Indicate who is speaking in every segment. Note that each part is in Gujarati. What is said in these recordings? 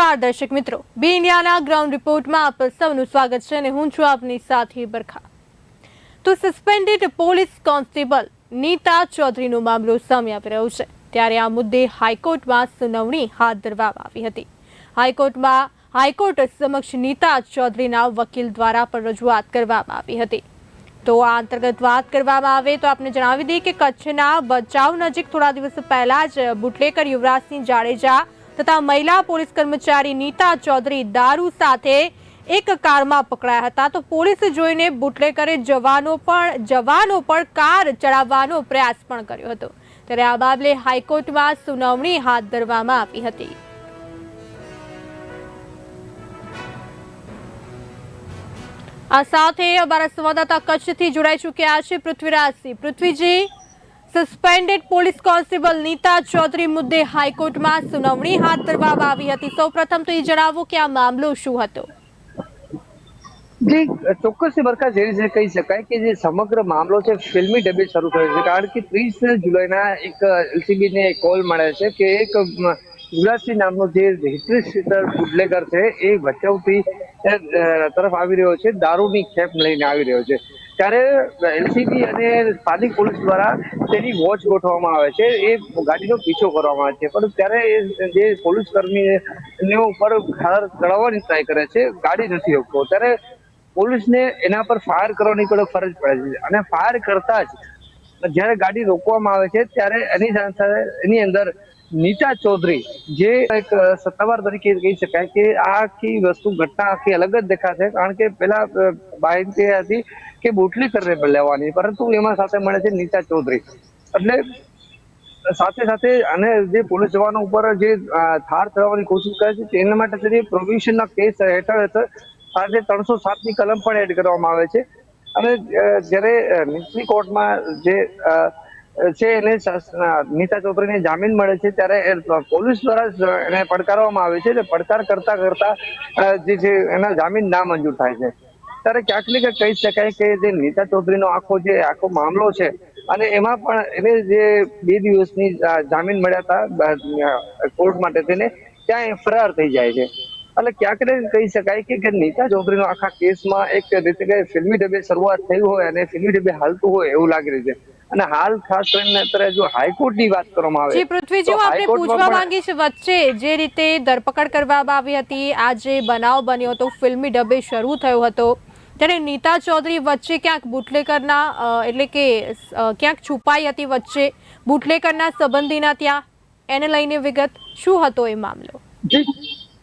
Speaker 1: નમસ્કાર દર્શક મિત્રો. બી ઇન્ડિયાના ગ્રાઉન્ડ રિપોર્ટમાં આપ સૌનું સ્વાગત છે અને હું છું આપની સાથે બરખા. તો સસ્પેન્ડેડ પોલીસ કોન્સ્ટેબલ નીતા ચૌધરીનો મામલો સામે આવી રહ્યો છે. ત્યારે આ મુદ્દે હાઈકોર્ટમાં સુનાવણી હાથ ધરવામાં આવી હતી. હાઈકોર્ટમાં હાઈકોર્ટ સમક્ષ નીતા ચૌધરીના વકીલ દ્વારા પણ રજૂઆત કરવામાં આવી હતી. તો આ અંતર્ગત વાત કરવામાં આવે તો આપને જણાવી દઈએ કે કચ્છના બચાવ નજીક થોડા દિવસ પહેલા જ બુટલેકર યુવરાજસિંહ જાડેજા તથા મહિલા પોલીસ કર્મચારી નીતા ચૌધરી દારૂ સાથે એક કારમાં પકડાયા હતા. તો પોલીસ જોઈને બુટલેકરે જવાનો પણ જવાનો પણ કાર ચડાવવાનો પ્રયાસ પણ કર્યો હતો. ત્યારે આ બાબતે હાઈકોર્ટમાં સુનાવણી હાથ ધરવામાં આવી હતી. આ સાથે અમારા સંવાદદાતા કચ્છથી જોડાઈ ચૂક્યા છે Prithvirajsinh. Prithviji? Suspended police constable Nita Chaudhary મુદ્દે હાઈકોર્ટમાં સુનાવણી હાથ ધરવામાં આવી હતી. સૌપ્રથમ તો એ જણાવો કે આ મામલો શું હતો?
Speaker 2: ચોક્કસ બરકા જે રીતે કહી શકાય કે જે સમગ્ર મામલો છે ફિલ્મી ડબે શરૂ થયો છે. કારણ કે ત્રીસ જુલાઈના એક એલસીબી ને કોલ મળે છે કે એક અમ, નામનો જે સીટર બુટલેગર છે એ ભચાઉથી તરફ આવી રહ્યો છે દારૂની ખેપ લઈને આવી રહ્યો છે. ત્યારે એલસીબી અને સ્થાનિક પોલીસ દ્વારા તેની વોચ ગોઠવવામાં આવે છે. એ ગાડીનો પીછો કરવામાં આવે છે. પણ ત્યારે એ જે પોલીસ કર્મી ઉપર ખાર ચડાવવાની ટ્રાય કરે છે, ગાડી નથી રોકતો. ત્યારે પોલીસને એના પર ફાયર કરવાની પણ ફરજ પડે છે. અને ફાયર કરતા જ જ્યારે ગાડી રોકવામાં આવે છે, ત્યારે એની સાથે એની અંદર નીતા ચૌધરી જે એક સત્તાવાર તરીકે કહી શકાય કે આ આખી વસ્તુ ઘટના આખી અલગ જ દેખાશે. કારણ કે પેલા બાઈક તે હતી કે બોટલી કરીને લેવાની. પરંતુ એમાં સાથે મળે છે નીતા ચૌધરી. એટલે સાથે સાથે અને જે પોલીસ જવાનો ઉપર જે ઠાર ચડાવવાની કોશિશ કરે છે તેના માટે જે પ્રોવિઝનના કેસ હેઠળ હેઠળ સાથે ત્રણસો સાતની કલમ પણ એડ કરવામાં આવે છે. અને જ્યારે નીચલી કોર્ટમાં જે અ, છે એને નીતા ચૌધરીને જામીન મળે છે ત્યારે પોલીસ દ્વારા એને પડકારવામાં આવે છે એટલે પડકાર કરતા કરતા જે છે એના જામીન ના મંજૂર થાય છે. ત્યારે ક્યાંક ને કહી શકાય કે જે નીતા ચૌધરીનો આખો જે આખો મામલો છે અને એમાં પણ એને જે બે દિવસની જામીન મળ્યા હતા કોર્ટ માટે તેને, ત્યાં ફરાર થઈ જાય છે. એટલે ક્યાંક ને કહી શકાય કે નીતા ચૌધરીનો આખા કેસમાં એક રીતે કે ફિલ્મી ડબે શરૂઆત થઈ હોય અને ફિલ્મી ડબે હાલતું હોય એવું લાગી રહ્યું છે. અને હાલ ખાસ કરીને અત્યારે જો હાઈકોર્ટની વાત કરવામાં આવે
Speaker 1: જી પૃથ્વીજી હું
Speaker 2: તો
Speaker 1: પૂછવા માંગીશ વચ્ચે જે રીતે ધરપકડ કરવામાં આવી હતી આ જે બનાવ બન્યો હતો ફિલ્મી ડબે શરૂ થયો હતો ત્યારે નીતા ચૌધરી વચ્ચે ક્યાંક બુટલેકરના એટલે કે ક્યાંક છુપાઈ હતી વચ્ચે બુટલેકરના સંબંધીના ત્યાં એને લઈને વિગત. શું હતો એ મામલો?
Speaker 2: જી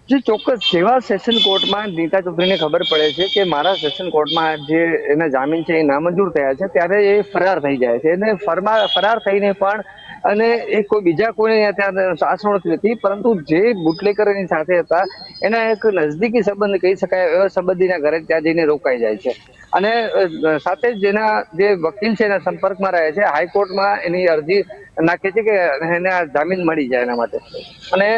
Speaker 2: જી ચોક્કસ જેવા સેશન કોર્ટમાં નીતા ચૌધરીને ખબર પડે છે કે મારા સેશન કોર્ટમાં જે એના જામીન છે એ નામંજૂર થયા છે, ત્યારે એ ફરાર થઈ જાય છે. અને ફરમા, ફરાર થઈને પણ અને એ કોઈ બીજા કોઈને ત્યાં સાસણ નથી, પરંતુ જે બુટલેકર એની સાથે હતા, એના એક નજદીકી સંબંધ કહી શકાય એવા સંબંધીના ઘરે ત્યાં જઈને રોકાઈ જાય છે. અને સાથે જ જેના જે વકીલ છે એના સંપર્કમાં રહે છે, હાઈકોર્ટમાં એની અરજી નાખે છે કે એને આ જામીન મળી જાય એના માટે. અને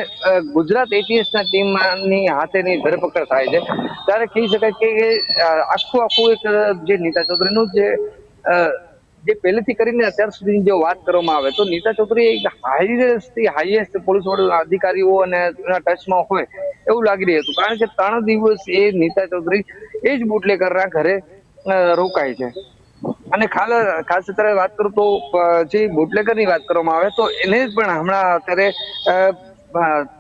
Speaker 2: ગુજરાત એટીએસ ના ટીમની હાથેની ધરપકડ થાય છે. ત્યારે કહી શકાય કે આખું આખું એક જે નીતા ચૌધરીનું જે જે પહેલેથી કરીને અત્યાર સુધીની જો વાત કરવામાં આવે તો નીતા ચૌધરી એક હાઈએસ્ટ હાઈએસ્ટ પોલીસ અધિકારીઓ અને એના ટચમાં હોય એવું લાગી રહ્યું હતું. કારણ કે ત્રણ દિવસ એ નીતા ચૌધરી એ જ બુટલેકરના ઘરે રોકાય છે. અને ખાલ, ખાસ અત્યારે વાત કરું તો જે જે બુટલેકરની વાત કરવામાં આવે તો એને પણ હમણાં અત્યારે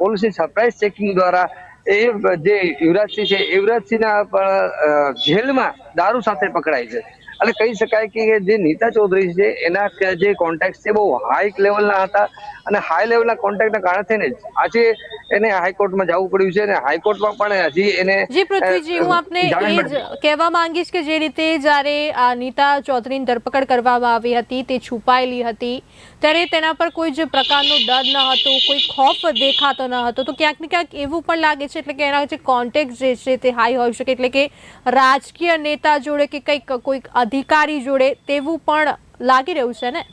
Speaker 2: પોલીસની સરપ્રાઇઝ ચેકિંગ દ્વારા એ જે યુવરાજસિંહ છે યુવરાજસિંહના પણ જેલમાં દારૂ સાથે પકડાય છે. અને કહી શકાય કે જે નીતા ચૌધરી છે, એના જે કોન્ટેક્ટ છે બહુ હાઈ લેવલના હતા. અને હાઈ લેવલના કોન્ટેક્ટના કારણે થઈને આજે એને હાઈકોર્ટમાં જવું પડ્યું છે અને હાઈકોર્ટમાં પણ હજી એને
Speaker 1: જી પૃથ્વીજી હું આપને એ જ કહેવા માંગીશ કે જે રીતે જ્યારે નીતા ચૌધરીની ધરપકડ કરવામાં આવી હતી તે છુપાયેલી હતી ત્યારે તેના પર કોઈ જ પ્રકારનો ડર ન હતો કોઈ ખોફ દેખાતો ન હતો. તો ક્યાંક ને ક્યાંક એવું પણ લાગે છે એટલે કે એના જે કોન્ટેક્ટ જે છે તે હાઈ હોઈ શકે એટલે કે રાજકીય નેતા જોડે કે કંઈક કોઈક અધિકારી જોડે તેવું પણ લાગી રહ્યું છે ને?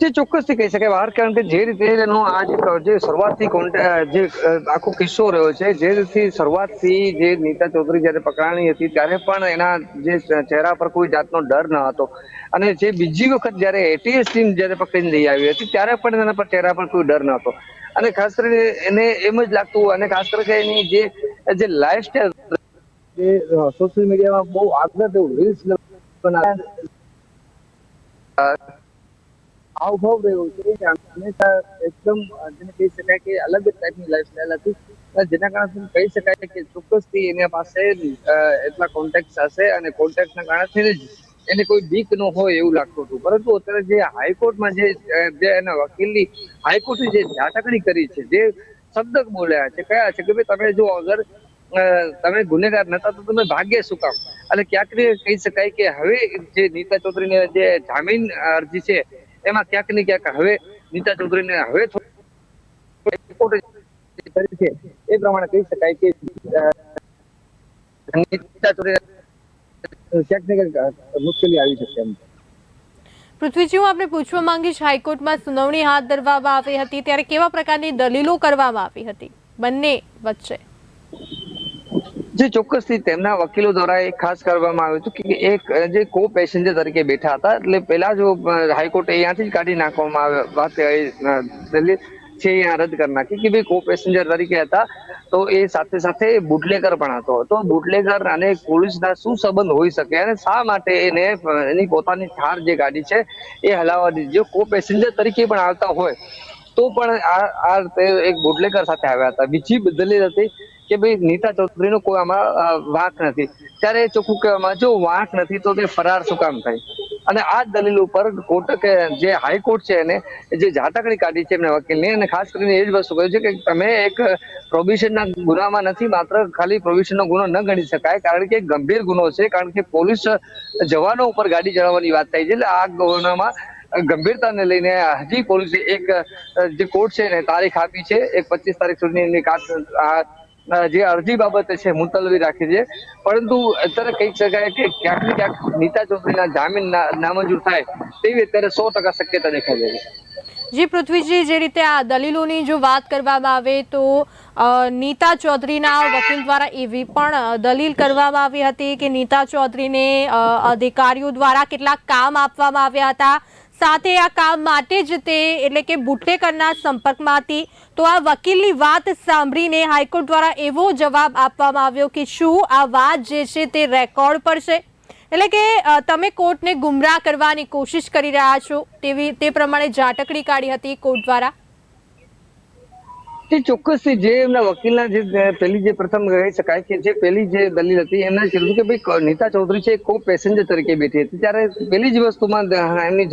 Speaker 2: જે ચોક્કસથી કહી શકાય. બહાર કારણ કે જે રીતે એનો આ જે શરૂઆતથી જે આખો કિસ્સો રહ્યો છે, જે રીતથી શરૂઆતથી જે નીતા ચૌધરી જ્યારે પકડાણી હતી, ત્યારે પણ એના જે ચહેરા પર કોઈ જાતનો ડર ન હતો. અને જે બીજી વખત જ્યારે એટીએસ ટીમ જ્યારે પકડીને લઈ આવી હતી, ત્યારે પણ એના પર ચહેરા પર કોઈ ડર ન હતો. અને ખાસ કરીને એને એમ જ લાગતું અને ખાસ કરીને એની જે જે લાઈફસ્ટાઈલ જે સોશિયલ મીડિયામાં બહુ આગળ રીલ્સ બનાવ્યા હાવભાવ રહ્યો છે હંમેશા એકદમ, જેને કહી શકાય કે અલગ જ ટાઈપની લાઈફસ્ટાઈલ હતી. જેના કારણે કહી શકાય કે ચોક્કસથી એના પાસે એટલા કોન્ટેક્ટ હશે અને કોન્ટેક્ટના કારણે જ એને કોઈ બીક ન હોય એવું લાગતું હતું. પરંતુ અત્યારે જે હાઈકોર્ટમાં જે જે એના વકીલની હાઈકોર્ટની જે ઝાટકણી કરી છે, જે શબ્દ બોલ્યા છે, કયા છે કે ભાઈ તમે જો અગર તમે ગુનેગાર નતા તો તમે ભાગ્ય શું કામ? અને ક્યાંક કહી શકાય કે હવે જે નીતા ચૌધરીને જે જામીન અરજી છે એમાં ક્યાંક ને ક્યાંક હવે નીતા ચૌધરીને હવે છે. એ પ્રમાણે કહી શકાય કે નીતા ચૌધરી મુશ્કેલી આવી શકે એમ.
Speaker 1: પૃથ્વીજી, હું આપણે પૂછવા માંગીશ, હાઈકોર્ટમાં સુનાવણી હાથ ધરવામાં આવી હતી, ત્યારે કેવા પ્રકારની દલીલો કરવામાં આવી હતી? બંને વચ્ચે.
Speaker 2: જે ચોક્કસથી તેમના વકીલો દ્વારા એ ખાસ કરવામાં આવ્યું હતું કે એક, જે કો પેસેન્જર તરીકે બેઠા હતા, એટલે પહેલા જો હાઈકોર્ટે અહીંયાથી જ કાઢી નાખવામાં આવે વાત દલીલ છે અહીંયા રદ કરી નાખી કે ભાઈ કો પેસેન્જર તરીકે હતા, તો એ સાથે સાથે બુટલેગર પણ હતો. તો બુટલેગર અને પોલીસના શું સંબંધ હોઈ શકે અને શા માટે એને એની પોતાની થાર જે ગાડી છે, એ હલાવવા દીધી. જો કો પેસેન્જર તરીકે પણ આવતા હોય તો પણ આ આ રીતે એક બુટલેકર સાથે આવ્યા હતા. બીજી દલીલ હતી કે ભાઈ, નીતા ચૌધરીનો કોઈ આમાં વાંક નથી. ત્યારે એ ચોખ્ખું કહેવામાં જો વાંક નથી તો તે ફરાર શું કામ થાય? અને આ દલીલ ઉપર કોર્ટ કે જે હાઈકોર્ટ છે એને, જે ઝાટકણી કાઢી છે એમના વકીલની, અને ખાસ કરીને એ જ વસ્તુ કહ્યું છે કે તમે એક પ્રોબિશનના ગુનામાં નથી, માત્ર ખાલી પ્રોબિશનનો ગુનો ન ગણી શકાય, કારણ કે ગંભીર ગુનો છે, કારણ કે પોલીસ જવાનો ઉપર ગાડી ચલાવવાની વાત થાય છે, એટલે આ ગુનામાં ગંભીરતાને લઈને હજી પોલીસે એક જે કોર્ટ છે એને તારીખ આપી છે, એક પચીસ તારીખ સુધીની જે અરજી બાબતે છે મુલતવી રાખી છે. પરંતુ અત્યારે કહી શકાય કે ક્યાંક ને ક્યાંક નીતા ચૌધરીના જામીન નામંજૂર થાય તેવી અત્યારે સો ટકા શક્યતા દેખાઈ રહી છે.
Speaker 1: જી, પૃથ્વીજી, જે રીતે આ દલીલોની જો વાત કરવામાં આવે તો નીતા ચૌધરીના વકીલ દ્વારા એવી પણ દલીલ કરવામાં આવી હતી કે નીતા ચૌધરીને અધિકારીઓ દ્વારા કેટલાક કામ આપવામાં આવ્યા હતા. સાથે આ કામ માટે જ તે, એટલે કે બુટ્ટેકરના સંપર્કમાં હતી તો આ વકીલની વાત સાંભળીને હાઈકોર્ટ દ્વારા એવો જવાબ આપવામાં આવ્યો કે શું આ વાત જે છે તે રેકોર્ડ પર છે? એટલે કે તમે કોર્ટને ગુમરાહ કરવાની કોશિશ કરી રહ્યા છો તેવી, તે પ્રમાણે ઝાટકડી કાઢી હતી કોર્ટ દ્વારા?
Speaker 2: તે ચોક્કસથી જે એમના વકીલના જે પેલી જે પ્રથમ કહી શકાય કે જે પેલી જે દલીલ હતી, એમને કીધું કે ભાઈ નીતા ચૌધરી છે કો પેસેન્જર તરીકે બેઠી હતી. ત્યારે પેલી જ વસ્તુમાં એમની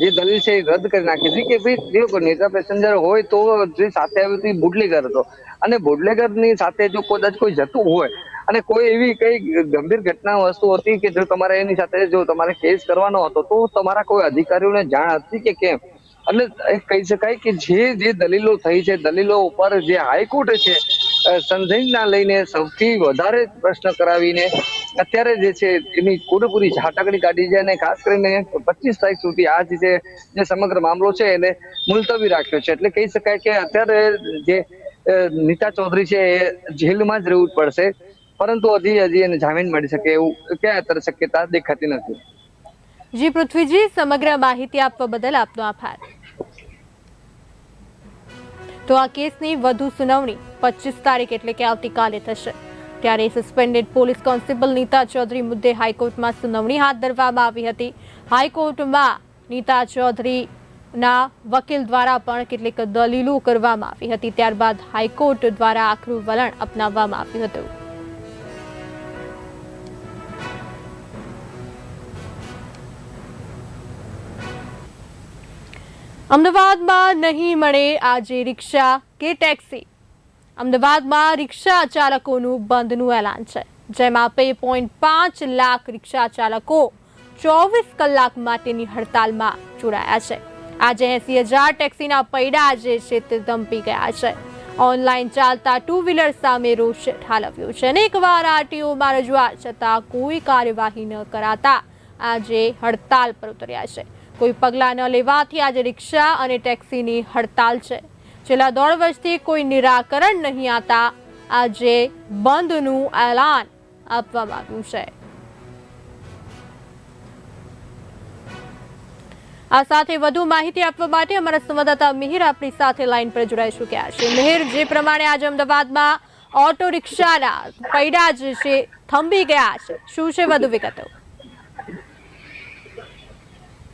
Speaker 2: જે દલીલ છે એ રદ કરી નાખી હતી કે ભાઈ, જો નેતા પેસેન્જર હોય તો જે સાથે આવ્યો હતી બુટલેગર હતો. અને બુડલેગરની સાથે જો કદાચ કોઈ જતું હોય અને કોઈ એવી કઈ ગંભીર ઘટના વસ્તુ હતી કે જો તમારે એની સાથે જો તમારે કેસ કરવાનો હતો, તો તમારા કોઈ અધિકારીઓને જાણ હતી કે કેમ? એ કહી શકાય કે જે જે દલીલો થઈ છે, દલીલો ઉપર જે હાઈકોર્ટે છે સંધિના લઈને સૌથી વધારે પ્રશ્ન કરાવીને અત્યારે જે છે એની પૂરેપૂરી ઝાટકણી કાઢી છે અને ખાસ કરીને પચીસ તારીખ સુધી આ જે જે સમગ્ર મામલો છે એને મુલતવી રાખ્યો છે. એટલે કહી શકાય કે અત્યારે જે નીતા ચૌધરી છે એ જેલમાં જ રહેવું પડશે, પરંતુ હજી હજી એને જામીન મળી શકે એવું ક્યાં અત્યારે શક્યતા દેખાતી નથી.
Speaker 1: જી પૃથ્વીજી, સમગ્ર માહિતી આપવા બદલ આપનો આભાર. તો આ કેસની વધુ સુનાવણી પચીસ તારીખ એટલે કે આવતીકાલે થશે. ત્યારે suspended police constable Nita Chaudhary મુદ્દે હાઈકોર્ટમાં સુનાવણી હાથ ધરવામાં આવી હતી. હાઈકોર્ટમાં નીતા ચૌધરીના વકીલ દ્વારા પણ કેટલીક દલીલો કરવામાં આવી હતી. ત્યારબાદ હાઈકોર્ટ દ્વારા આખરું વલણ અપનાવવામાં આવ્યું હતું. અમદાવાદમાં નહીં મળે આજે રિક્ષા કે ટેક્સી. અમદાવાદમાં રિક્ષા ચાલકોનું બંધનું એલાન છે, જેમાં બે પોઈન્ટ પાંચ લાખ રિક્ષા ચાલકો ચોવીસ કલાક માટેની હડતાલમાં જોડાયા છે. આજે એસી હજાર ટેક્સીના પૈડા જે છે તે ધંપી ગયા છે. ઓનલાઈન ચાલતા ટુ વ્હીલર સામે રોષ ઠાલવ્યો છે. અનેકવાર આરટીઓમાં રજૂઆત છતાં કોઈ કાર્યવાહી ન કરાતા આજે હડતાલ પર ઉતર્યા છે. કોઈ પગલાં ન લેવાથી આજે રિક્ષા અને ટેક્સીની હડતાલ છે. છેલ્લા દોઢ વર્ષથી કોઈ નિરાકરણ નહીં આવતા આજે બંધનું એલાન આપવામાં આવ્યું છે. આ સાથે વધુ માહિતી આપવા માટે અમારા સંવાદદાતા મિહિર આપણી સાથે લાઈન પર જોડાઈ ચૂક્યા છે. મિહિર, જે પ્રમાણે આજે અમદાવાદમાં ઓટો રિક્ષાના પૈડા જે છે, થંભી ગયા છે. શું છે વધુ વિગતો?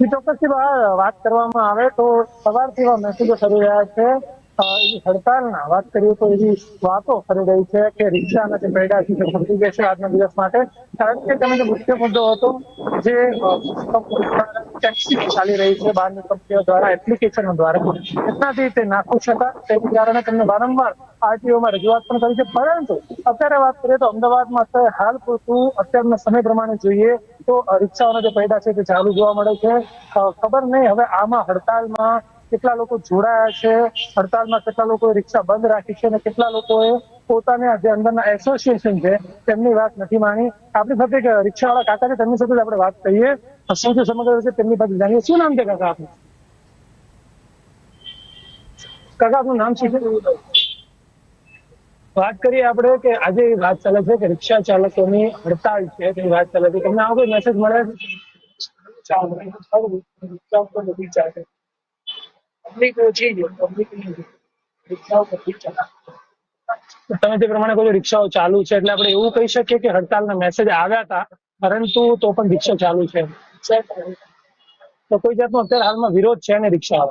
Speaker 3: ચોક્કસથી વાત કરવામાં આવે તો સવારથી એવા મેસેજો ફરી રહ્યા છે. હડતાલના વાત કરીએ તો એવી વાતો ફરી રહી છે કે રિક્ષાના જે પૈડા છે તે ખોટી જશે આજના દિવસ માટે. કારણ કે તમે જે મુખ્ય મુદ્દો હતો, જે ટેક્સી ચાલી રહી છે, બહારની કંપનીઓ દ્વારા, એપ્લિકેશનો દ્વારા એટલાથી તે નાખુશ હતા તેના કારણે તમને વારંવાર આરટીઓમાં રજૂઆત પણ કરી છે. પરંતુ, અત્યારે વાત કરીએ તો અમદાવાદમાં અત્યારે હાલ પૂરતું અત્યારના સમય પ્રમાણે જોઈએ તો રિક્ષાઓના જે પૈડા છે તે ચાલુ જોવા મળે છે. ખબર નહીં, હવે આમાં હડતાલમાં કેટલા લોકો જોડાયા છે, હડતાલમાં કેટલા લોકોએ રિક્ષા બંધ રાખી છે અને કેટલા લોકોએ પોતાના જે અંદરના એસોસિએશન છે, તેમની વાત નથી માની આપણી સાથે રિક્ષાવાળા કાકા છે, તેમની સાથે આપણે વાત કરીએ. શું સમગ્ર છે તેમની પાસે જાણીએ? શું નામ છે કાકા આપનું? કાકા, આપનું નામ શું છે? વાત કરીએ આપણે કે આજે વાત ચાલે છે કે રિક્ષા ચાલકોની હડતાલ છે, તેની વાત ચાલે છે. તમને આવો કોઈ મેસેજ મળે છે? ચાલો, સારું. રિક્ષા ઉપર નથી ચાલે. પબ્લિક ઓછી છે, પબ્લિક. તો તમે જે પ્રમાણે કહો રિક્ષાઓ ચાલુ છે એટલે આપણે એવું કહી શકીએ કે હડતાલના મેસેજ આવ્યા હતા પરંતુ તો પણ રિક્ષા ચાલુ છે. તો કોઈ જાતનો અત્યારે હાલમાં વિરોધ છે ને રિક્ષા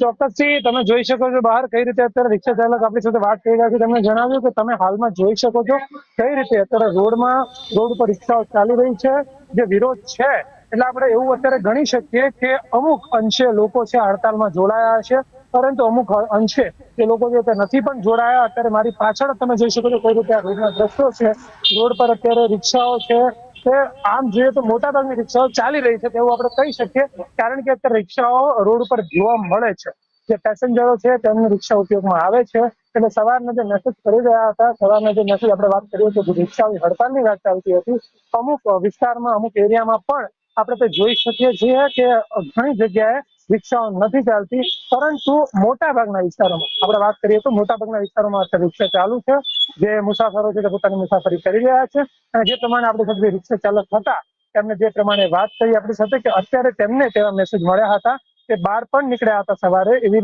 Speaker 3: ચોક્કસથી તમે જોઈ શકો છો બહાર કઈ રીતે અત્યારે રિક્ષા ચાલક આપણી સાથે વાત કરી રહ્યા છે. તમને જણાવ્યું કે તમે હાલમાં જોઈ શકો છો કઈ રીતે અત્યારે રોડમાં રોડ ઉપર રિક્ષાઓ ચાલી રહી છે. જે વિરોધ છે એટલે આપણે એવું અત્યારે ગણી શકીએ કે અમુક અંશે લોકો છે હડતાલમાં જોડાયા છે, પરંતુ અમુક અંશે એ લોકો જે તે નથી પણ જોડાયા. અત્યારે મારી પાછળ તમે જોઈ શકો છો કઈ રીતે આ રોડના દ્રશ્યો છે. રોડ પર અત્યારે રિક્ષાઓ છે. તે આમ જોઈએ તો મોટા ભાગની રિક્ષાઓ ચાલી રહી છે તેવું આપણે કહી શકીએ, કારણ કે અત્યારે રિક્ષાઓ રોડ પર જોવા મળે છે. જે પેસેન્જરો છે તેમને રિક્ષા ઉપયોગમાં આવે છે. એટલે સવારના જે મેસેજ કરી રહ્યા હતા, સવારના જે મેસેજ આપણે વાત કરીએ તો રિક્ષાની હડતાલની વાત ચાલતી હતી, અમુક વિસ્તારમાં, અમુક એરિયામાં પણ આપણે તો જોઈ શકીએ છીએ કે ઘણી જગ્યાએ રિક્ષાઓ નથી ચાલતી, પરંતુ મોટા ભાગના વિસ્તારોમાં, આપણે વાત કરીએ તો મોટા ભાગના વિસ્તારોમાં રિક્ષા ચાલુ છે. જે મુસાફરો છે તે પોતાની મુસાફરી કરી રહ્યા છે અને જે પ્રમાણે આપણી સાથે રિક્ષા ચાલક હતા, તેમને જે પ્રમાણે વાત કરી આપણી સાથે કે અત્યારે તેમને તેવા મેસેજ મળ્યા હતા કે બહાર પણ નીકળ્યા હતા સવારે. એવી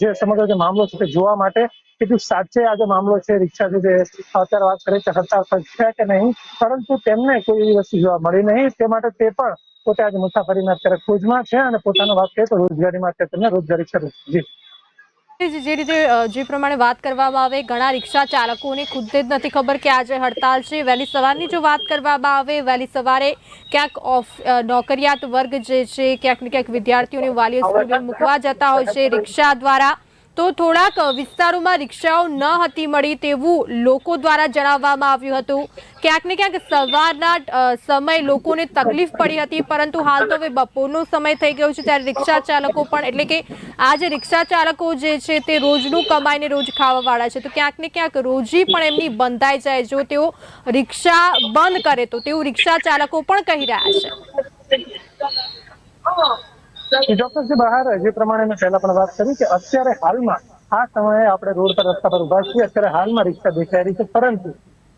Speaker 3: જે સમગ્ર જે મામલો છે તે જોવા માટે કે શું સાચે આ જે મામલો છે, રિક્ષા જે અત્યારે વાત કરે છે, હડતાળ છે કે નહીં? પરંતુ તેમને કોઈ એવી વસ્તુ જોવા મળી નહીં. તે માટે તે પણ પોતે આજે મુસાફરીના અત્યારે ખોજમાં છે અને પોતાનો વાત કરીએ તો રોજગારીમાં અત્યારે તેમને રોજગારી શરૂ જી.
Speaker 1: જે રીતે જે પ્રમાણે વાત કરવામાં આવે, ઘણા રિક્ષા ચાલકોને ખુદ જ નથી ખબર કે આજે હડતાલ છે, વહેલી સવારની જો વાત કરવામાં આવે, વહેલી સવારે ક્યાંક ઓફ નોકરિયાત વર્ગ જે છે, ક્યાંક ને ક્યાંક વિદ્યાર્થીઓને વાલીઓ મૂકવા જતા હોય છે, રિક્ષા દ્વારા તો થોડાક વિસ્તારોમાં રિક્ષાઓ ન હતી મળી તેવું લોકો દ્વારા જણાવવામાં આવ્યું હતું. ક્યાંક ને ક્યાંક સવારના સમય લોકોને તકલીફ પડી હતી, પરંતુ હાલ તો હવે બપોરનો સમય થઈ ગયો છે, ત્યારે રિક્ષા ચાલકો પણ, એટલે કે આ જે રિક્ષા ચાલકો જે છે તે રોજનું કમાઈને રોજ ખાવાવાળા છે. તો ક્યાંક ને ક્યાંક રોજી પણ એમની બંધાઈ જાય. જો તેઓ રિક્ષા બંધ કરે તો તેવું રિક્ષા ચાલકો પણ કહી રહ્યા છે.
Speaker 3: ચોક્કસથી બહાર જે પ્રમાણે મેં પહેલા પણ વાત કરી કે અત્યારે હાલમાં, આ સમયે આપણે રોડ પર, રસ્તા પર ઊભા છીએ, અત્યારે હાલમાં રિક્ષા દેખાઈ રહી છે, પરંતુ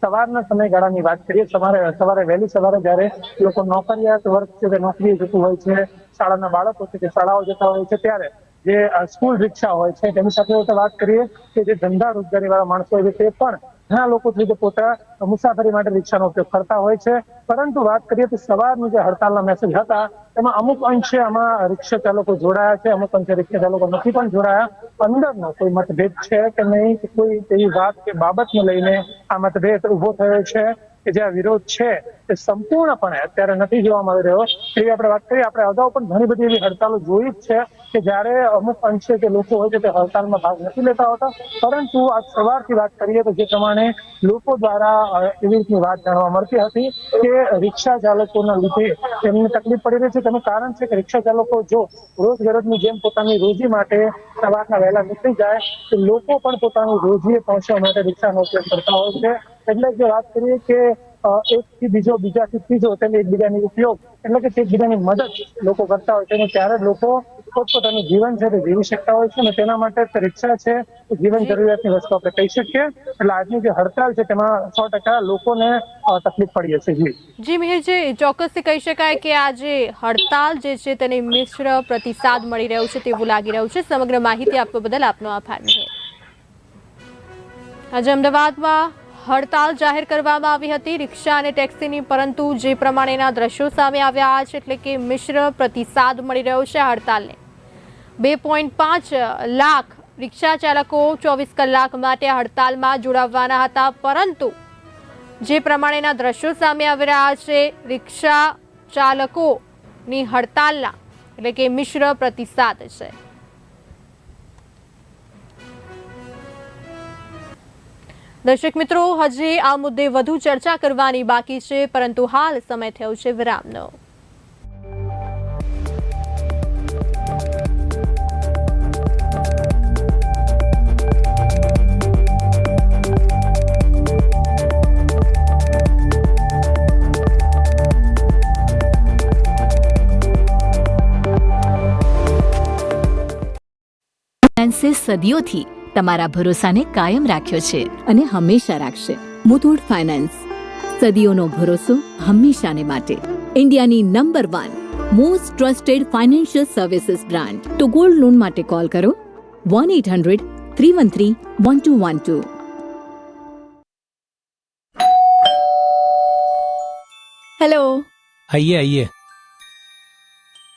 Speaker 3: સવારના સમયગાળાની વાત કરીએ, સવારે સવારે વહેલી સવારે જ્યારે લોકો નોકરિયાત વર્ગ છે કે નોકરીએ જતું હોય છે, શાળાના બાળકો છે, કે શાળાઓ જતા હોય છે, ત્યારે જે સ્કૂલ રિક્ષા હોય છે, તેની સાથે વાત કરીએ કે જે ધંધા રોજગારી વાળા માણસો હોય છે, તે પણ ઘણા લોકો છે જે પોતા મુસાફરી માટે રિક્ષાનો ઉપયોગ કરતા હોય છે. પરંતુ વાત કરીએ તો સવારનું જે હડતાલના મેસેજ હતા, એમાં અમુક અંશે આમાં રિક્ષા ચાલકો જોડાયા છે, અમુક અંશે રિક્ષા ચાલકો નથી પણ જોડાયા. અંદરનો કોઈ મતભેદ છે કે નહીં? કોઈ એવી વાત કે બાબતને લઈને આ મતભેદ ઊભો થયો છે? કે જે વિરોધ છે તે સંપૂર્ણપણે અત્યારે નથી જોવા મળી રહ્યો. એવી આપણે વાત કરીએ, આપણે અગાઉ પણ ઘણી બધી એવી હડતાલો જોઈ જ છે કે જ્યારે અમુક અંશે જે લોકો હોય છે તે હડતાલમાં ભાગ નથી લેતા હોતા. પરંતુ આ સવારથી વાત કરીએ તો જે પ્રમાણે લોકો દ્વારા એવી રીતની વાત જાણવા મળતી હતી કે રિક્ષા ચાલકોના લીધે એમને તકલીફ પડી રહી છે. તેનું કારણ છે કે રિક્ષા ચાલકો જો રોજગરોજની જેમ પોતાની રોજી માટે સવારના વહેલા નીકળી જાય, તો લોકો પણ પોતાનું રોજીએ પહોંચવા માટે રિક્ષાનો ઉપયોગ કરતા હોય છે. એટલે કે વાત કરીએ કે એક થી બીજો, બીજાથી ત્રીજો તેને એકબીજાની ઉપયોગ, એટલે કે એકબીજાની મદદ લોકો કરતા હોય તેને ત્યારે લોકો પોતપોતાનું જીવન છે તે જીવી શકતા હોય છે અને તેના માટે રિક્ષા છે જીવન જરૂરિયાતની વસ્તુ આપણે કહી શકીએ. એટલે આજની જે હડતાલ છે તેમાં સો ટકા લોકોને તકલીફ પડી હશે જી.
Speaker 1: જી મિહિરજી, ચોક્કસથી કહી શકાય કે આ જે હડતાલ જે છે તેને મિશ્ર પ્રતિસાદ મળી રહ્યો છે તેવું લાગી રહ્યું છે. સમગ્ર માહિતી આપવા બદલ આપનો આભાર આજે અમદાવાદમાં હડતાલ જાહેર કરવામાં આવી હતી. રિક્ષા અને ટેક્સીની પરંતુ જે પ્રમાણેના દ્રશ્યો સામે આવ્યા છે એટલે કે મિશ્ર પ્રતિસાદ મળી રહ્યો છે હડતાલને. બે પોઈન્ટ પાંચ લાખ રિક્ષા ચાલકો ચોવીસ કલાક માટે હડતાલમાં જોડાવવાના હતા. પરંતુ જે પ્રમાણેના દ્રશ્યો સામે આવી રહ્યા છે, રિક્ષા ચાલકોની હડતાલના, એટલે કે મિશ્ર પ્રતિસાદ છે. દર્શક મિત્રો હજી આ મુદ્દે વધુ ચર્ચા કરવાની બાકી છે, પરંતુ હાલ સમય થયો છે વિરામનો.
Speaker 4: ફાઇનાન્સે સદીઓથી તમારા ભરોસાને કાયમ રાખ્યો છે અને હંમેશા રાખશે મુથુટ ફાઇનાન્સ સદીઓનો ભરોસો હંમેશાને માટે ઇન્ડિયાની number one most trusted financial services brand તો ગોલ્ડ લોન માટે કોલ કરો one eight hundred three one three one two one two
Speaker 5: hello
Speaker 6: आइए आइए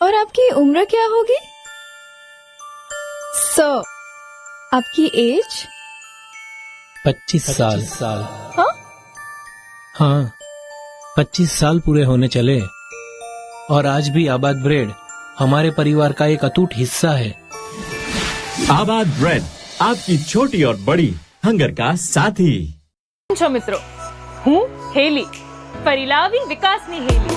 Speaker 5: और आपकी उम्र क्या होगी सो आपकी एज
Speaker 6: पच्चीस साल साल
Speaker 5: हाँ?
Speaker 6: हाँ पच्चीस साल पूरे होने चले और आज भी आबाद ब्रेड हमारे परिवार का एक अटूट हिस्सा है
Speaker 7: आबाद ब्रेड आपकी छोटी और बड़ी हंगर का साथी
Speaker 8: કેમ છો મિત્રો હું હેલી ફરી લાવી વિકાસની હેલી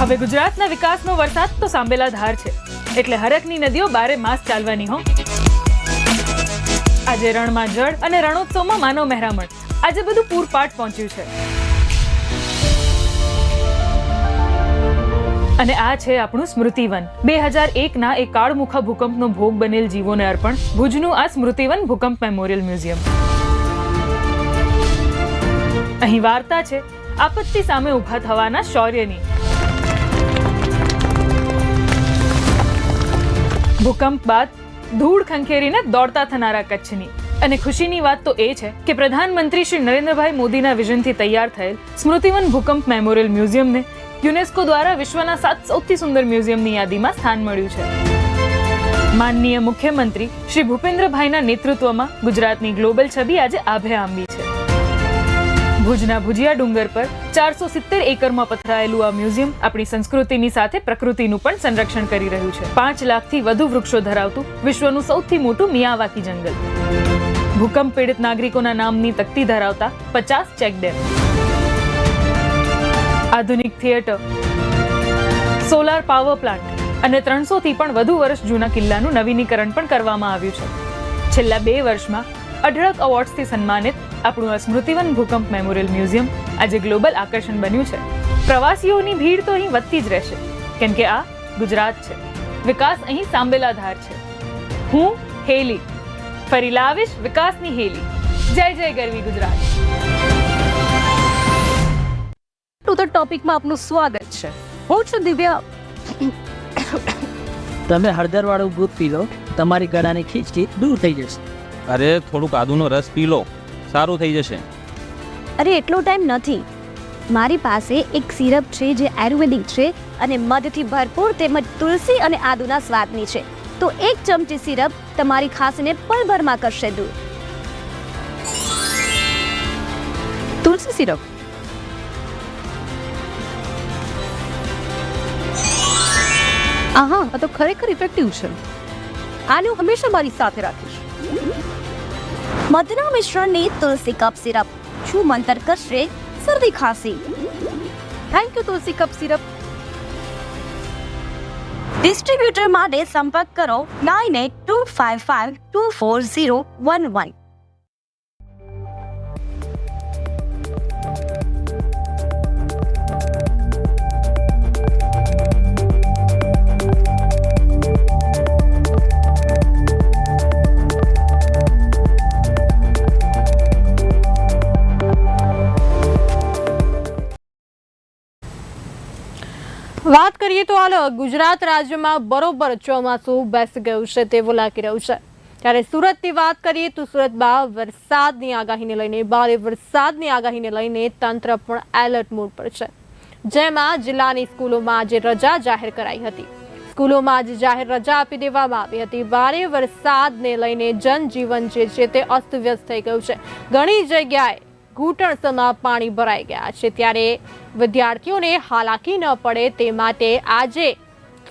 Speaker 8: હવે ગુજરાતના વિકાસનો વરસાદ તો સાંભેલા ધાર છે. એટલે હરકની નદીઓ બારે માસ ચાલવાની હો. આજે રણમાં જળ અને રણોત્સવમાં માનવ મહેરામણ. આજે બધું પૂરપાટ પહોંચ્યું છે. અને આ છે આપણું સ્મૃતિવન. બે હજાર એકના એક કાળમુખા ભૂકંપનો ભોગ બનેલ જીવોને અર્પણ. ભુજનું આ સ્મૃતિવન ભૂકંપ મેમોરિયલ મ્યુઝિયમ. અહીં વાર્તા છે. આપત્તિ સામે ઊભા થવાના શૌર્યની. ભૂકંપ બાદ ધૂળ ખંખેરીને દોડતા થનારા કચ્છની. અને ખુશીની વાત તો એ છે કે પ્રધાનમંત્રી શ્રી નરેન્દ્રભાઈ મોદીના વિઝનથી તૈયાર થયેલ સ્મૃતિવન ભૂકંપ મેમોરિયલ મ્યુઝિયમને યુનેસ્કો દ્વારા વિશ્વના સાત સૌથી સુંદર મ્યુઝિયમની યાદીમાં સ્થાન મળ્યું છે. માનનીય મુખ્યમંત્રી શ્રી ભૂપેન્દ્રભાઈના નેતૃત્વમાં ગુજરાતની ગ્લોબલ છબી આજે આભે આંબી છે. ભુજના ભુજિયા ડુંગર પર ચારસો સિત્તેર એકરમાં પથરાયેલું આ મ્યુઝિયમ આપણી સંસ્કૃતિની સાથે પ્રકૃતિનું પણ સંરક્ષણ કરી રહ્યું છે. પાંચ લાખથી વધુ વૃક્ષો ધરાવતું વિશ્વનું સૌથી મોટું મિયાવાકી જંગલ. ભૂકંપ પીડિત નાગરિકોના નામની તકતી ધરાવતા પચાસ ચેકડેમ આધુનિક થિયેટર, સોલાર પાવર પ્લાન્ટ અને ત્રણસોથી પણ વધુ વર્ષ જૂના કિલ્લાનું નવીનીકરણ પણ કરવામાં આવ્યું છે. છેલ્લા બે વર્ષમાં અઢળક એવોર્ડ્સથી સન્માનિત આપણું આ સ્મૃતિવન ભૂકંપ મેમોરિયલ મ્યુઝિયમ આજે ગ્લોબલ આકર્ષણ બન્યું છે. પ્રવાસીઓની ભીડ તો અહીં વધતી જ રહેશે. કેમ કે આ ગુજરાત છે. વિકાસ અહીં સાંભેલા ધાર છે. હું હેલી. ફરી લાવીશ વિકાસની હેલી. જય જય ગરવી ગુજરાત.
Speaker 9: ટુ ધ ટોપિકમાં આપનું સ્વાગત છે. હું છું દિવ્યા.
Speaker 10: તમે હળદરવાળું દૂધ પી લો. તમારી ગળાની ખીચડી દૂર થઈ જશે.
Speaker 11: અરે થોડુંક આદુનો રસ પી લો. સારું થઈ જશે.
Speaker 12: અરે એટલો ટાઈમ નથી. મારી પાસે એક સિરપ છે જે આયુર્વેદિક છે અને મધથી ભરપૂર તેમજ તુલસી અને આદુના સ્વાદની છે. તો એક ચમચી સિરપ તમારી ખાંસીને પળભરમાં કરશે દૂર.
Speaker 9: તુલસી સિરપ? આહા આ તો ખરેખર ઇફેક્ટિવ છે. આને હું હંમેશા મારી સાથે રાખીશ.
Speaker 12: મધના મિશ્રણની તુલસી કપ સિરપ શું મંતર કરશે શરદી ખાંસી
Speaker 9: thank you Tulsi cough syrup
Speaker 12: distributor માટે સંપર્ક કરો nine eight two five five two four zero one one
Speaker 1: વાત કરીએ તો હાલ ગુજરાત રાજ્યમાં બરોબર ચોમાસું બેસી ગયું છે તેવું લાગી રહ્યું છે. ત્યારે સુરતની વાત કરીએ તો સુરતમાં વરસાદની આગાહીને લઈને, ભારે વરસાદની આગાહીને લઈને તંત્ર પણ એલર્ટ મોડ પર છે. જેમાં જિલ્લાની સ્કૂલોમાં આજે રજા જાહેર કરાઈ હતી. સ્કૂલોમાં આજે જાહેર રજા આપી દેવામાં આવી હતી. ભારે વરસાદને લઈને જનજીવન જે છે તે અસ્તવ્યસ્ત થઈ ગયું છે. ઘણી જગ્યાએ ઘૂંટણસમાં પાણી ભરાઈ ગયા છે. ત્યારે વિદ્યાર્થીઓને હાલાકી ન પડે તે માટે આજે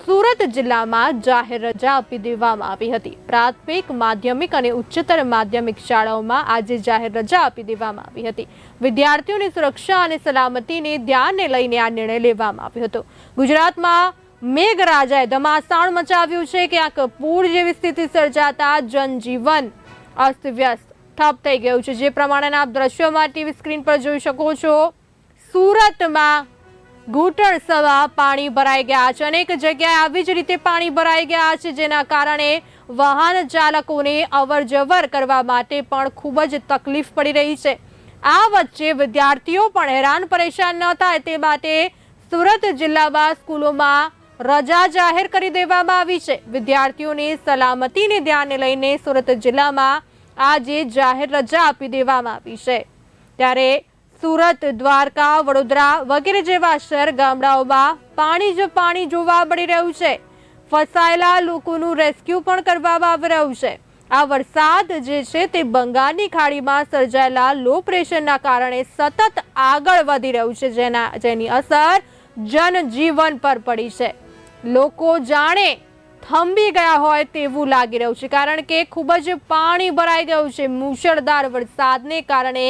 Speaker 1: સુરત જિલ્લામાં જાહેર રજા આપી દેવામાં આવી હતી. પ્રાથમિક, માધ્યમિક અને ઉચ્ચતર માધ્યમિક શાળાઓમાં આજે જાહેર રજા આપી દેવામાં આવી હતી. વિદ્યાર્થીઓની સુરક્ષા અને સલામતીને ધ્યાને લઈને આ નિર્ણય લેવામાં આવ્યો હતો. ગુજરાતમાં મેઘરાજાએ ધમાસાણ મચાવ્યું છે. ક્યાંક પૂર જેવી સ્થિતિ સર્જાતા જનજીવન અસ્તવ્યસ્ત, ઠપ થઈ ગયું છે. જે પ્રમાણેના આપ દ્રશ્યોમાં ટીવી સ્ક્રીન પર જોઈ શકો છો. સુરતમાં ઘૂંટણ સવા પાણી ભરાઈ ગયા છે. અનેક જગ્યાએ આવી જ રીતે પાણી ભરાઈ ગયા છે, જેના કારણે વાહન ચાલકોને અવર કરવા માટે પણ ખૂબ જ તકલીફ પડી રહી છે. આ વચ્ચે વિદ્યાર્થીઓ પણ હેરાન પરેશાન ન થાય તે માટે સુરત જિલ્લામાં સ્કૂલોમાં રજા જાહેર કરી દેવામાં આવી છે. વિદ્યાર્થીઓની સલામતીને ધ્યાને લઈને સુરત જિલ્લામાં આજે જાહેર રજા આપી દેવામાં આવી છે. ત્યારે સુરત, દ્વારકા, વડોદરા વગેરે જેવા શહેર ગામડાઓમાં પાણી જ પાણી જોવા મળી રહ્યું છે. ફસાયેલા લોકોનું રેસ્ક્યુ પણ કરવામાં આવી રહ્યું છે. આ વરસાદ જે છે તે બંગાળની ખાડીમાં સર્જાયેલા લો પ્રેશરના કારણે સતત આગળ વધી રહ્યું છે જેના, જેની અસર જનજીવન પર પડી છે. લોકો જાણે થંભી ગયા હોય તેવું લાગી રહ્યું છે કારણ કે ખૂબ જ પાણી ભરાઈ ગયું છે. મુશળધાર વરસાદને કારણે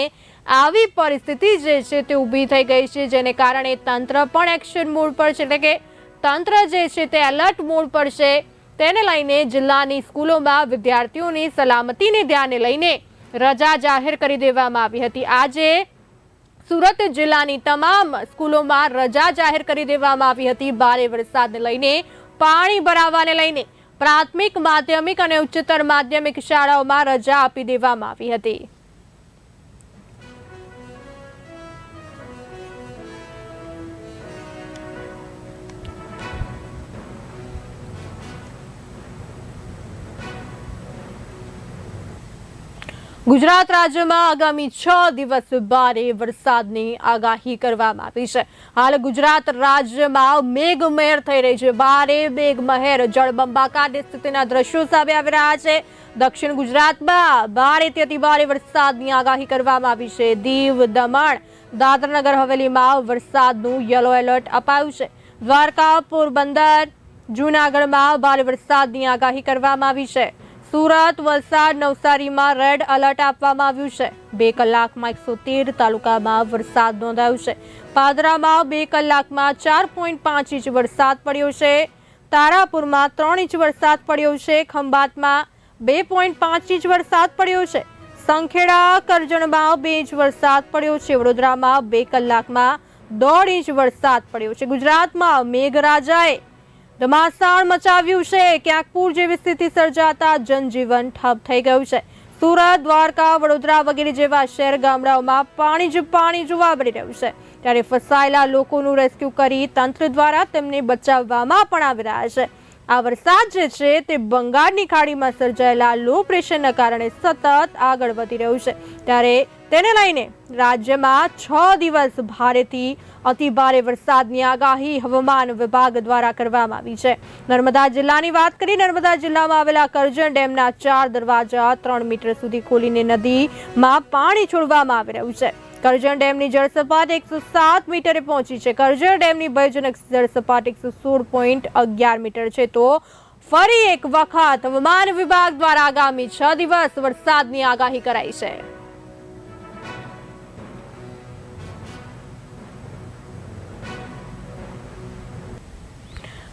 Speaker 1: આવી પરિસ્થિતિ જે છે તે ઊભી થઈ ગઈ છે, જેને કારણે તંત્ર પણ એક્શન મોડ પર છે. એટલે કે તંત્ર જે છે તે એલર્ટ મોડ પર છે. તેને લઈને જિલ્લાની સ્કૂલોમાં વિદ્યાર્થીઓની સલામતીને ધ્યાને લઈને રજા જાહેર કરી દેવામાં આવી હતી. આજે સુરત જિલ્લાની તમામ સ્કૂલોમાં રજા જાહેર કરી દેવામાં આવી હતી. ભારે વરસાદને લઈને, પાણી ભરાવાને લઈને પ્રાથમિક, માધ્યમિક અને ઉચ્ચતર માધ્યમિક શાળાઓમાં રજા આપી દેવામાં આવી હતી. ગુજરાત રાજ્યમાં આગામી છ દિવસ ભારે વરસાદની આગાહી કરવામાં આવી છે. હાલ ગુજરાત રાજ્યમાં મેઘમહેર થઈ રહી છે. ભારે મેઘમહેર જળબંબાકારની સ્થિતિના દ્રશ્યો સામે આવી રહ્યા છે. દક્ષિણ ગુજરાતમાં ભારેથી અતિ ભારે વરસાદની આગાહી કરવામાં આવી છે. દીવ, દમણ, દાદરાનગર, હવેલીમાં વરસાદનું યલો એલર્ટ અપાયું છે. દ્વારકા, પોરબંદર, જૂનાગઢમાં ભારે વરસાદની આગાહી કરવામાં આવી છે. સુરત, વલસાડ, નવસારીમાં રેડ એલર્ટ આપવામાં આવ્યું છે. બે કલાકમાં એકસો તેર તાલુકામાં વરસાદ નોંધાયો છે. પાદરામાં બે કલાકમાં ચાર પોઈન્ટ પાંચ ઇંચ વરસાદ પડ્યો છે. તારાપુરમાં ત્રણ ઇંચ વરસાદ પડ્યો છે. ખંભાતમાં બે પોઈન્ટ પાંચ ઇંચ વરસાદ પડ્યો છે. સંખેડા, કરજણમાં બે ઇંચ વરસાદ પડ્યો છે. વડોદરામાં બે કલાકમાં દોઢ ઇંચ વરસાદ પડ્યો છે. ગુજરાતમાં મેઘરાજાએ ધમાસાણ મચાવ્યું છે. ક્યાંક પૂર જેવી સ્થિતિ સર્જાતા જનજીવન ઠપ થઈ ગયું છે. સુરત, દ્વારકા, વડોદરા વગેરે જેવા શહેર ગામડાઓમાં પાણી જ પાણી જોવા મળી રહ્યું છે. ત્યારે ફસાયેલા લોકોનું રેસ્ક્યુ કરી તંત્ર દ્વારા તેમને બચાવવામાં પણ આવી રહ્યા છે. આ વરસાદ જે છે તે બંગાળની ખાડીમાં સર્જાયેલા લો પ્રેશરના કારણે સતત આગળ વધી રહ્યું છે. ત્યારે તેને લઈને રાજ્યમાં છ દિવસ ભારેથી અતિ ભારે વરસાદની આગાહી હવામાન વિભાગ દ્વારા કરવામાં આવી છે. નર્મદા જિલ્લાની વાત કરી, નર્મદા જિલ્લામાં આવેલા કરજણ ડેમના ચાર દરવાજા ત્રણ મીટર સુધી ખોલીને નદીમાં પાણી છોડવામાં આવી રહ્યું છે. કરજણ ડેમની જળસપાટ એકસો સાત મીટરે પહોંચી છે. કરજણ ડેમની ભયજનક જળસપાટ એકસો સોળ પોઈન્ટ અગિયાર મીટર છે. તો ફરી એક વખત હવામાન વિભાગ દ્વારા આગામી છ દિવસ વરસાદની આગાહી કરાઈ છે.